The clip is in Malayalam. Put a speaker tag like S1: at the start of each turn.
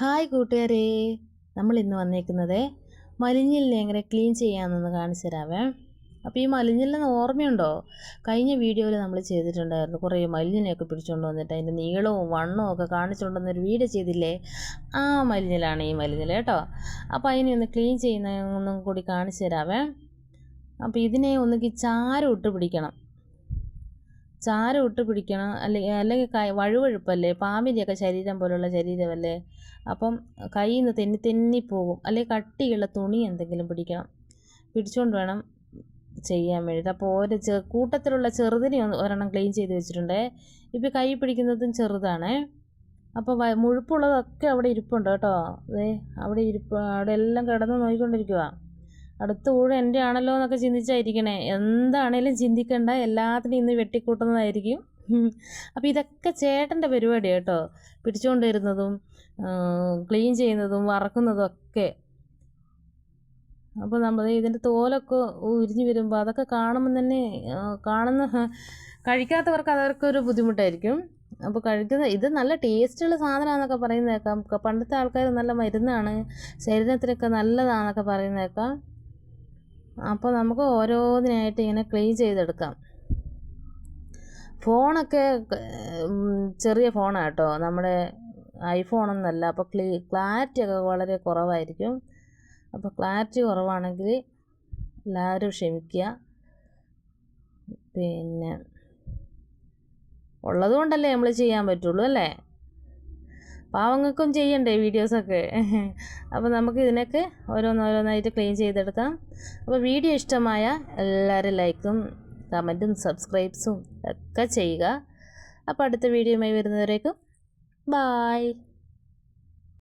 S1: ഹായ് കൂട്ടുകാരെ നമ്മൾ ഇന്ന് വന്നേക്കുന്നത് മലിഞ്ഞിലിനെ എങ്ങനെ ക്ലീൻ ചെയ്യാമെന്നൊന്ന് കാണിച്ചു തരാവേ. അപ്പോൾ ഈ മലിഞ്ഞിലിന് ഓർമ്മയുണ്ടോ? കഴിഞ്ഞ വീഡിയോയിൽ നമ്മൾ ചെയ്തിട്ടുണ്ടായിരുന്നു. കുറേ മലിഞ്ഞിനെയൊക്കെ പിടിച്ചുകൊണ്ട് വന്നിട്ട് അതിന്റെ നീളവും വണ്ണവും ഒക്കെ കാണിച്ചുകൊണ്ടുവന്നൊരു വീഡിയോ ചെയ്തില്ലേ? ആ മലിഞ്ഞിലാണ് ഈ മലിഞ്ഞിൽ കേട്ടോ. അപ്പോൾ അതിനെ ഒന്ന് ക്ലീൻ ചെയ്യുന്ന ഒന്നും കൂടി കാണിച്ചു തരാവേ. അപ്പോൾ ഇതിനെ ഒന്നുകിൽ ചാരം ഇട്ട് പിടിക്കണം. ചാരം ഇട്ട് പിടിക്കണം. അല്ലെങ്കിൽ അല്ലെങ്കിൽ കൈ വഴുവഴുപ്പല്ലേ? പാമ്പിന്റെയൊക്കെ ശരീരം പോലുള്ള ശരീരമല്ലേ? അപ്പം കയ്യിൽ നിന്ന് തെന്നി തെന്നി പോകും. അല്ലെങ്കിൽ കട്ടിയുള്ള തുണി എന്തെങ്കിലും പിടിക്കണം. പിടിച്ചുകൊണ്ട് വേണം ചെയ്യാൻ വേണ്ടിയിട്ട്. അപ്പോൾ ഓരോ ചെ കൂട്ടത്തിലുള്ള ചെറുതിനെ ഒന്ന് ഒരെണ്ണം ക്ലീൻ ചെയ്ത് വെച്ചിട്ടുണ്ട്. ഇപ്പോൾ കൈ പിടിക്കുന്നതും ചെറുതാണേ. അപ്പോൾ മുഴുപ്പുള്ളതൊക്കെ അവിടെ ഇരിപ്പുണ്ട് കേട്ടോ. അതെ അവിടെ ഇരിപ്പ് അവിടെ എല്ലാം കിടന്ന് നോക്കിക്കൊണ്ടിരിക്കുക അടുത്ത ഊഴം എന്റെ ആണല്ലോ എന്നൊക്കെ ചിന്തിച്ചായിരിക്കണേ. എന്താണേലും ചിന്തിക്കണ്ട. എല്ലാത്തിനും ഇന്ന് വെട്ടിക്കൂട്ടുന്നതായിരിക്കും. അപ്പോൾ ഇതൊക്കെ ചേട്ടന്റെ പരിപാടി കേട്ടോ. പിടിച്ചുകൊണ്ട് വരുന്നതും ക്ലീൻ ചെയ്യുന്നതും വറക്കുന്നതും ഒക്കെ. അപ്പോൾ നമ്മൾ ഇതിന്റെ തോലൊക്കെ ഉരിഞ്ഞു വരുമ്പോൾ അതൊക്കെ കാണുമ്പോൾ തന്നെ കാണുന്ന കഴിക്കാത്തവർക്ക് അതൊക്കെ ഒരു ബുദ്ധിമുട്ടായിരിക്കും. അപ്പോൾ കഴിക്കുന്ന ഇത് നല്ല ടേസ്റ്റുള്ള സാധനമാണെന്നൊക്കെ പറയുന്നേക്കാം. പണ്ടത്തെ ആൾക്കാർ നല്ല മരുന്നാണ്. ശരീരത്തിനൊക്കെ നല്ലതാണെന്നൊക്കെ പറയുന്നേക്കാം. അപ്പോൾ നമുക്ക് ഓരോന്നിനായിട്ട് ഇങ്ങനെ ക്ലീൻ ചെയ്തെടുക്കാം. ഫോണൊക്കെ ചെറിയ ഫോണാണ് കേട്ടോ നമ്മുടെ ഐഫോണൊന്നല്ല അപ്പോൾ ക്ലീ ക്ലാരിറ്റി ഒക്കെ വളരെ കുറവായിരിക്കും. അപ്പോൾ ക്ലാരിറ്റി കുറവാണെങ്കിൽ എല്ലാവരും ക്ഷമിക്കുക. പിന്നെ ഉള്ളത് കൊണ്ടല്ലേ നമ്മൾ ചെയ്യാൻ പറ്റുള്ളൂ അല്ലേ? പാവങ്ങൾക്കും ചെയ്യണ്ടേ വീഡിയോസൊക്കെ അപ്പോൾ നമുക്ക് ഇതിനൊക്കെ ഓരോന്നോരോന്നായിട്ട് ക്ലീൻ ചെയ്തെടുക്കാം. അപ്പോൾ വീഡിയോ ഇഷ്ടമായ എല്ലാവരും ലൈക്കും കമന്റും സബ്സ്ക്രൈബ്സും ഒക്കെ ചെയ്യുക. അപ്പോൾ അടുത്ത വീഡിയോയുമായി വരുന്നവരേക്കും ബായ്